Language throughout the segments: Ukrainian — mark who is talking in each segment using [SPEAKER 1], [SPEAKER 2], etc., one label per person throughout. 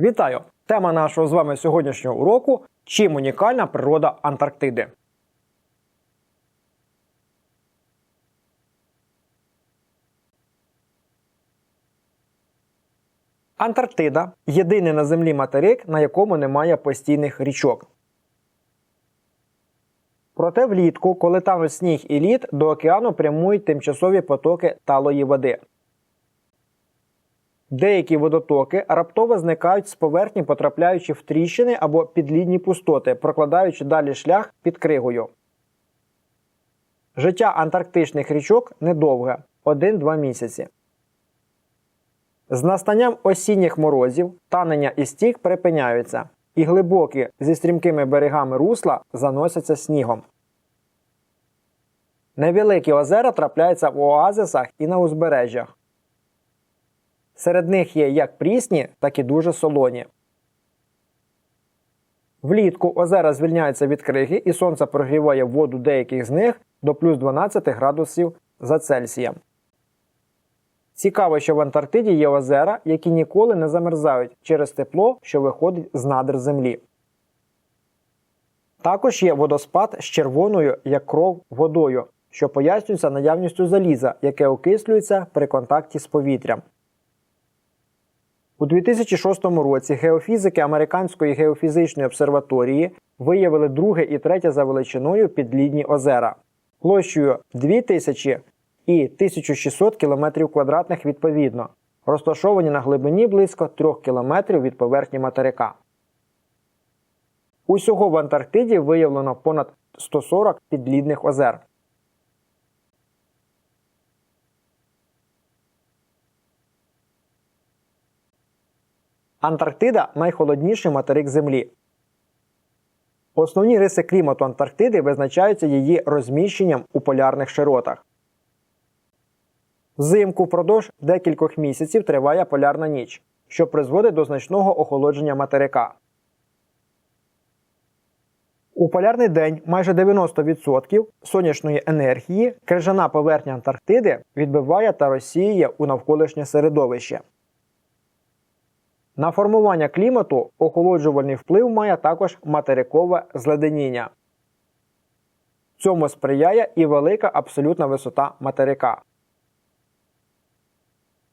[SPEAKER 1] Вітаю! Тема нашого з вами сьогоднішнього уроку чим унікальна природа Антарктиди. Антарктида єдиний на землі материк, на якому немає постійних річок. Проте влітку, коли тануть сніг і лід, до океану прямують тимчасові потоки талої води. Деякі водотоки раптово зникають з поверхні, потрапляючи в тріщини або підлідні пустоти, прокладаючи далі шлях під кригою. Життя антарктичних річок недовге 1-2 місяці. З настанням осінніх морозів танення і стік припиняються, і глибокі зі стрімкими берегами русла заносяться снігом. Невеликі озера трапляються в оазисах і на узбережжях. Серед них є як прісні, так і дуже солоні. Влітку озера звільняються від криги і сонце прогріває воду деяких з них до плюс 12 градусів за Цельсієм. Цікаво, що в Антарктиді є озера, які ніколи не замерзають через тепло, що виходить з надр землі. Також є водоспад з червоною як кров водою, що пояснюється наявністю заліза, яке окислюється при контакті з повітрям. У 2006 році геофізики Американської геофізичної обсерваторії виявили друге і третє за величиною підлідні озера площею 2000 і 1600 км квадратних відповідно, розташовані на глибині близько 3 км від поверхні материка. Усього в Антарктиді виявлено понад 140 підлідних озер. Антарктида найхолодніший материк Землі. Основні риси клімату Антарктиди визначаються її розміщенням у полярних широтах. Взимку впродовж декількох місяців триває полярна ніч, що призводить до значного охолодження материка. У полярний день майже 90% сонячної енергії крижана поверхня Антарктиди відбиває та розсіює у навколишнє середовище. На формування клімату охолоджувальний вплив має також материкове зледеніння. Цьому сприяє і велика абсолютна висота материка.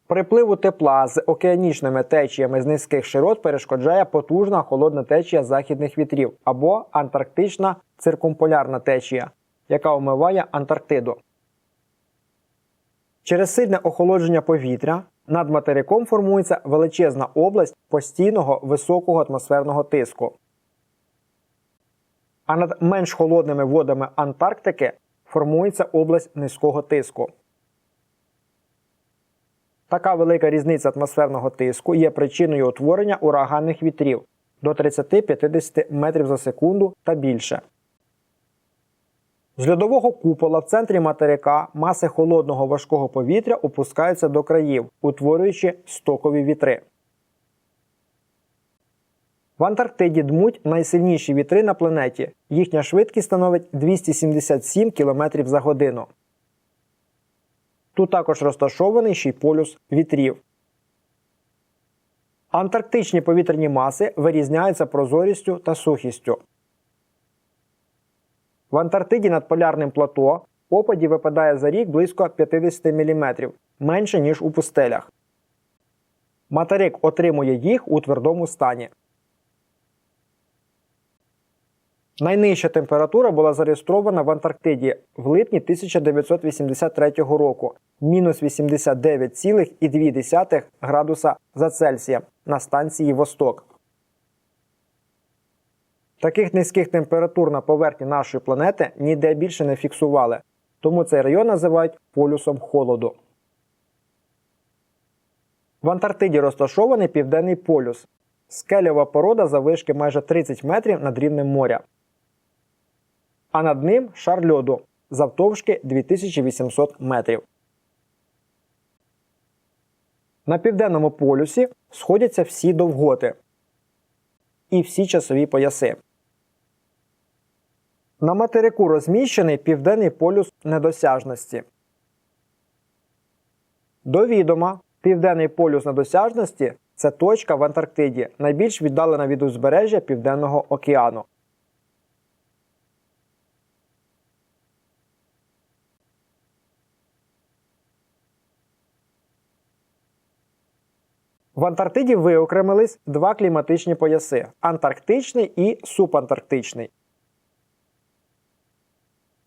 [SPEAKER 1] Припливу тепла з океанічними течіями з низьких широт перешкоджає потужна холодна течія західних вітрів або антарктична циркумполярна течія, яка омиває Антарктиду. Через сильне охолодження повітря над материком формується величезна область постійного високого атмосферного тиску. А над менш холодними водами Антарктики формується область низького тиску. Така велика різниця атмосферного тиску є причиною утворення ураганних вітрів до 30-50 метрів за секунду та більше. З льодового купола в центрі материка маси холодного важкого повітря опускаються до країв, утворюючи стокові вітри. В Антарктиді дмуть найсильніші вітри на планеті. Їхня швидкість становить 277 км за годину. Тут також розташований ще й полюс вітрів. Антарктичні повітряні маси вирізняються прозорістю та сухістю. В Антарктиді над полярним плато опадів випадає за рік близько 50 мм, менше, ніж у пустелях. Материк отримує їх у твердому стані. Найнижча температура була зареєстрована в Антарктиді в липні 1983 року мінус 89,2 градуса за Цельсієм на станції Восток. Таких низьких температур на поверхні нашої планети ніде більше не фіксували, тому цей район називають полюсом холоду. В Антарктиді розташований Південний полюс. Скельова порода завишки майже 30 метрів над рівнем моря. А над ним шар льоду завтовшки 2800 метрів. На південному полюсі сходяться всі довготи і всі часові пояси. На материку розміщений південний полюс недосяжності. До відома, південний полюс недосяжності це точка в Антарктиді, найбільш віддалена від узбережжя Південного океану. В Антарктиді виокремились два кліматичні пояси антарктичний і субантарктичний.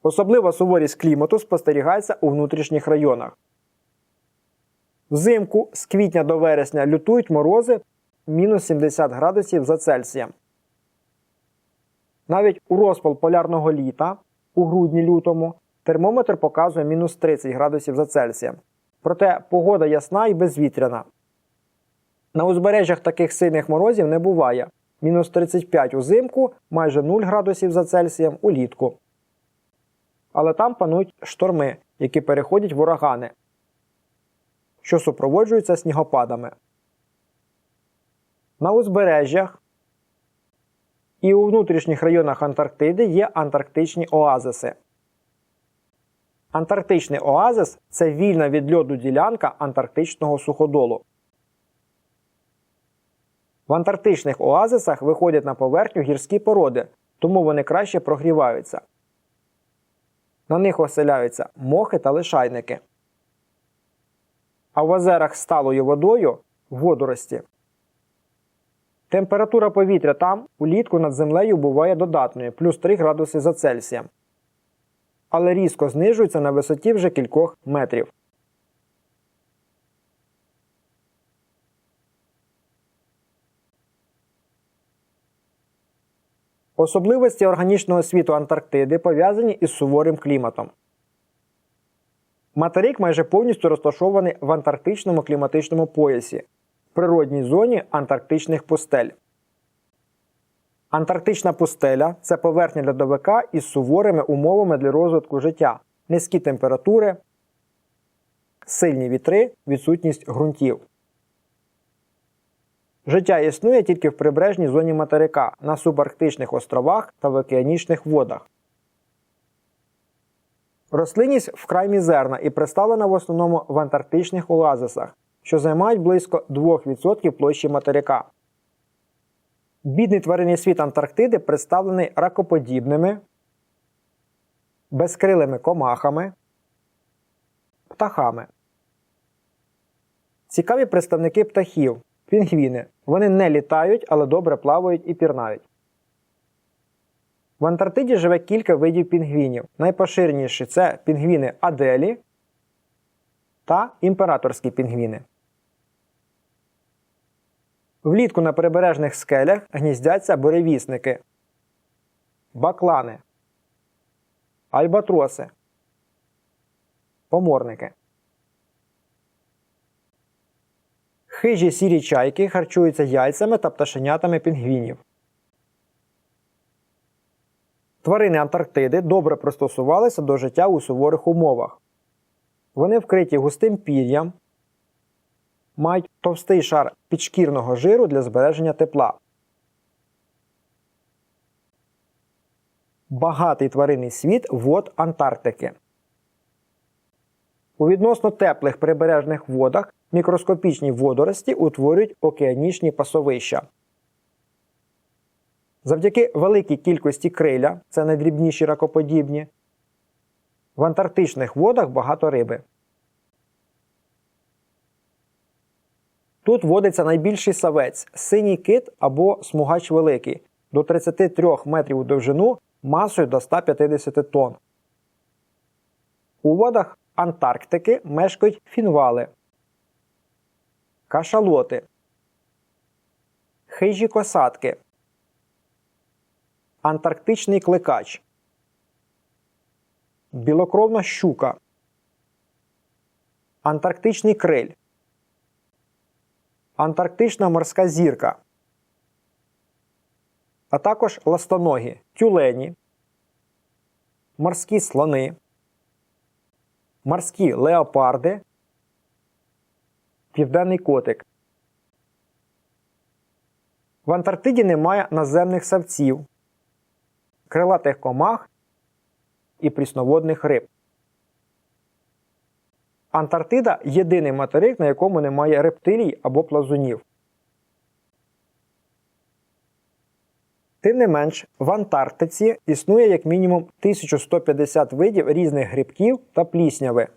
[SPEAKER 1] Особлива суворість клімату спостерігається у внутрішніх районах. Взимку з квітня до вересня лютують морози мінус 70 градусів за Цельсієм. Навіть у розпал полярного літа у грудні-лютому термометр показує мінус 30 градусів за Цельсієм. Проте погода ясна і безвітряна. На узбережжях таких сильних морозів не буває. Мінус 35 узимку, майже 0 градусів за Цельсієм улітку. Але там панують шторми, які переходять в урагани, що супроводжуються снігопадами. На узбережжях і у внутрішніх районах Антарктиди є антарктичні оазиси. Антарктичний оазис це вільна від льоду ділянка антарктичного суходолу. В антарктичних оазисах виходять на поверхню гірські породи, тому вони краще прогріваються. На них оселяються мохи та лишайники. А в озерах з сталою водою водорості. Температура повітря там улітку над землею буває додатною плюс 3 градуси за Цельсієм. Але різко знижується на висоті вже кількох метрів. Особливості органічного світу Антарктиди пов'язані із суворим кліматом. Материк майже повністю розташований в антарктичному кліматичному поясі, природній зоні антарктичних пустель. Антарктична пустеля це поверхня льодовика із суворими умовами для розвитку життя, низькі температури, сильні вітри, відсутність ґрунтів. Життя існує тільки в прибережній зоні материка, на субарктичних островах та в океанічних водах. Рослинність вкрай мізерна і представлена в основному в антарктичних оазисах, що займають близько 2% площі материка. Бідний тваринний світ Антарктиди представлений ракоподібними, безкрилими комахами, птахами. Цікаві представники птахів. Пінгвіни. Вони не літають, але добре плавають і пірнають. В Антарктиді живе кілька видів пінгвінів. Найпоширеніші це пінгвіни Аделі та імператорські пінгвіни. Влітку на прибережних скелях гніздяться буревісники, баклани, альбатроси, поморники. Хижі сірі чайки харчуються яйцями та пташенятами пінгвінів. Тварини Антарктиди добре пристосувалися до життя у суворих умовах. Вони вкриті густим пір'ям, мають товстий шар підшкірного жиру для збереження тепла. Багатий тваринний світ вод Антарктики. У відносно теплих прибережних водах мікроскопічні водорості утворюють океанічні пасовища. Завдяки великій кількості криля, це найдрібніші ракоподібні, в антарктичних водах багато риби. Тут водиться найбільший савець синій кит або смугач великий до 33 метрів у довжину масою до 150 тонн. У водах Антарктики мешкають фінвали, кашалоти, хижі косатки, антарктичний кликач, білокровна щука, антарктичний криль, антарктична морська зірка, а також ластоногі, тюлені, морські слони, морські леопарди Південний Котик. В Антарктиді немає наземних савців, крилатих комах і прісноводних риб. Антарктида єдиний материк, на якому немає рептилій або плазунів. Тим не менш, в Антарктиці існує як мінімум 1150 видів різних грибків та плісняви.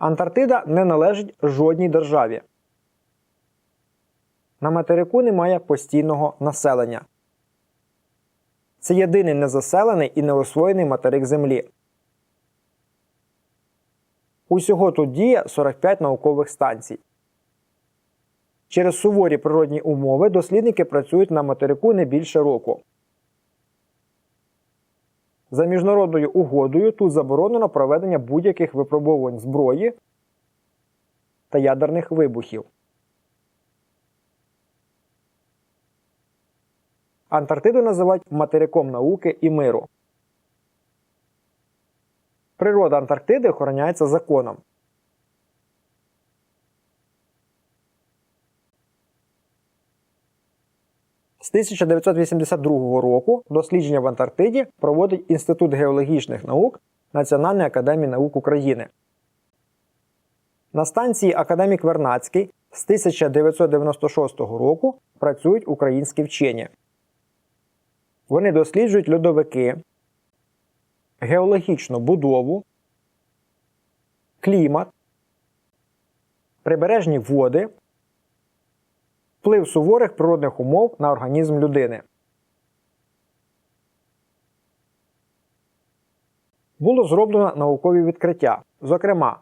[SPEAKER 1] Антарктида не належить жодній державі. На материку немає постійного населення. Це єдиний незаселений і неосвоєний материк Землі. Усього тут діє 45 наукових станцій. Через суворі природні умови дослідники працюють на материку не більше року. За міжнародною угодою тут заборонено проведення будь-яких випробовувань зброї та ядерних вибухів. Антарктиду називають материком науки і миру. Природа Антарктиди охороняється законом. З 1982 року дослідження в Антарктиді проводить Інститут геологічних наук Національної академії наук України. На станції Академік Вернацький з 1996 року працюють українські вчені. Вони досліджують льодовики, геологічну будову, клімат, прибережні води, вплив суворих природних умов на організм людини. Було зроблено наукові відкриття. Зокрема,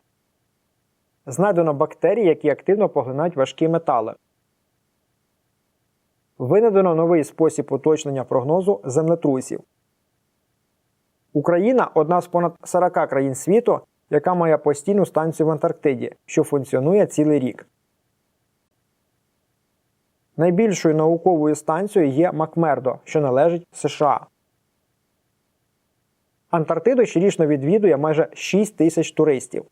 [SPEAKER 1] знайдено бактерії, які активно поглинають важкі метали. Винайдено новий спосіб уточнення прогнозу землетрусів. Україна одна з понад 40 країн світу, яка має постійну станцію в Антарктиді, що функціонує цілий рік. Найбільшою науковою станцією є Макмердо, що належить США. Антарктиду щорічно відвідує майже 6 тисяч туристів.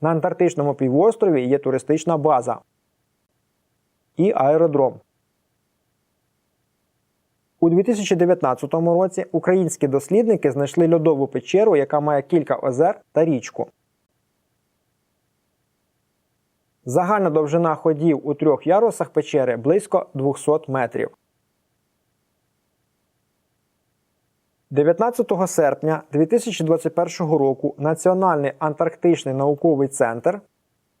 [SPEAKER 1] На Антарктичному півострові є туристична база і аеродром. У 2019 році українські дослідники знайшли льодову печеру, яка має кілька озер та річку. Загальна довжина ходів у трьох ярусах печери близько 200 метрів. 19 серпня 2021 року Національний антарктичний науковий центр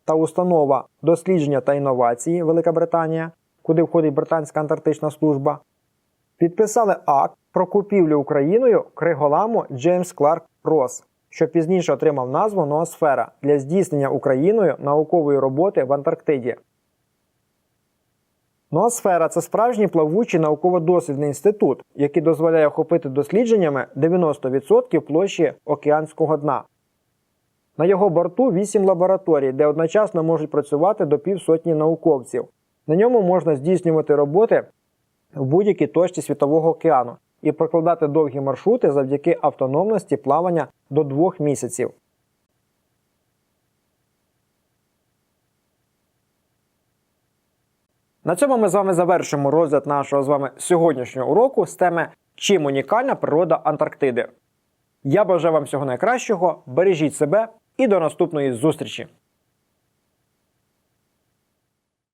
[SPEAKER 1] та установа дослідження та інновації Велика Британія, куди входить Британська антарктична служба, підписали акт про купівлю Україною криголаму Джеймс Кларк Росс, що пізніше отримав назву Ноосфера для здійснення Україною наукової роботи в Антарктиді. Ноосфера це справжній плавучий науково-дослідний інститут, який дозволяє охопити дослідженнями 90% площі океанського дна. На його борту 8 лабораторій, де одночасно можуть працювати до півсотні науковців. На ньому можна здійснювати роботи в будь-якій точці Світового океану і прокладати довгі маршрути завдяки автономності плавання до двох місяців. На цьому ми з вами завершимо розгляд нашого з вами сьогоднішнього уроку з теми Чим унікальна природа Антарктиди. Я бажаю вам всього найкращого, бережіть себе і до наступної зустрічі!